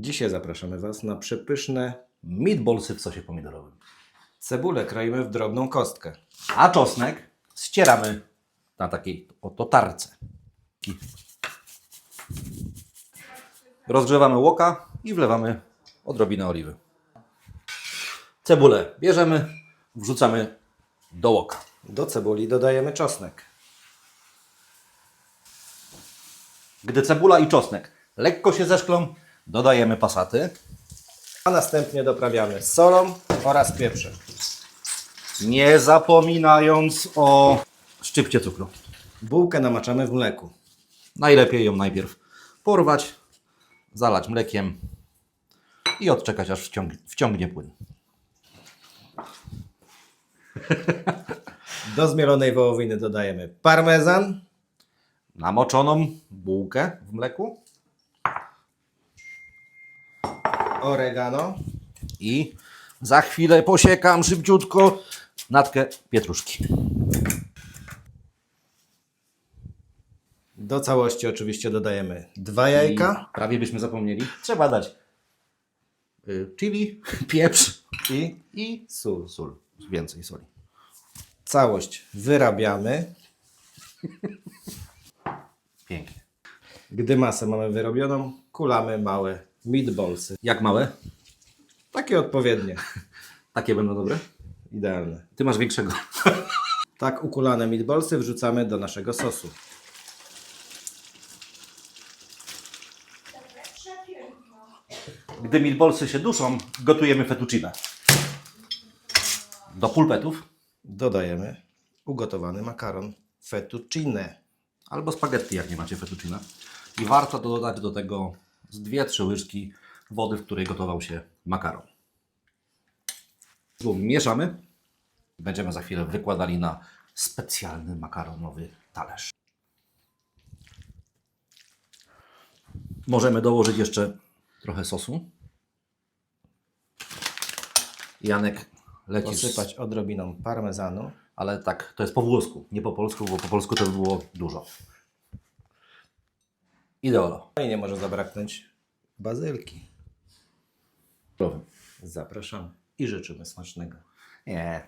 Dzisiaj zapraszamy Was na przepyszne Meatballsy w sosie pomidorowym. cebulę. Kroimy w drobną kostkę. A czosnek ścieramy na takiej oto tarce. Rozgrzewamy łoka i wlewamy odrobinę oliwy. Cebulę bierzemy, wrzucamy do łoka. Do cebuli dodajemy czosnek. Gdy cebula i czosnek lekko się zeszklą, dodajemy pasaty. A następnie doprawiamy solą oraz pieprzem. Nie zapominając o szczypcie cukru. Bułkę namaczamy w mleku. Najlepiej ją najpierw porwać, zalać mlekiem i odczekać aż wciąg wciągnie płyn. Do zmielonej wołowiny dodajemy parmezan, Namoczoną bułkę w mleku oregano, i za chwilę posiekam szybciutko natkę pietruszki. do całości oczywiście dodajemy dwa jajka I prawie byśmy zapomnieli. Trzeba dać y, chili, pieprz i i sól. sól. Więcej soli. Całość wyrabiamy. Pięknie. Gdy masę mamy wyrobioną, kulamy małe meatballsy. Jak małe? Takie odpowiednie, Takie będą dobre? idealne. Ty masz większego. Tak ukulane meatballsy wrzucamy do naszego sosu. Gdy meatballsy się duszą, gotujemy fettuccine. Do pulpetów Dodajemy ugotowany makaron fettuccine. albo spaghetti, jak nie macie fettuccine. I warto dodać do tego z 2-3 łyżki wody, w której gotował się makaron. Mieszamy. Będziemy za chwilę wykładali na specjalny makaronowy talerz. Możemy dołożyć jeszcze trochę sosu. Janek lecisz, Posypać odrobiną parmezanu. ale tak, to jest po włosku, nie po polsku, bo po polsku to by było dużo. Ideolo. No i nie może zabraknąć bazylki. Zapraszamy i życzymy smacznego. Nie,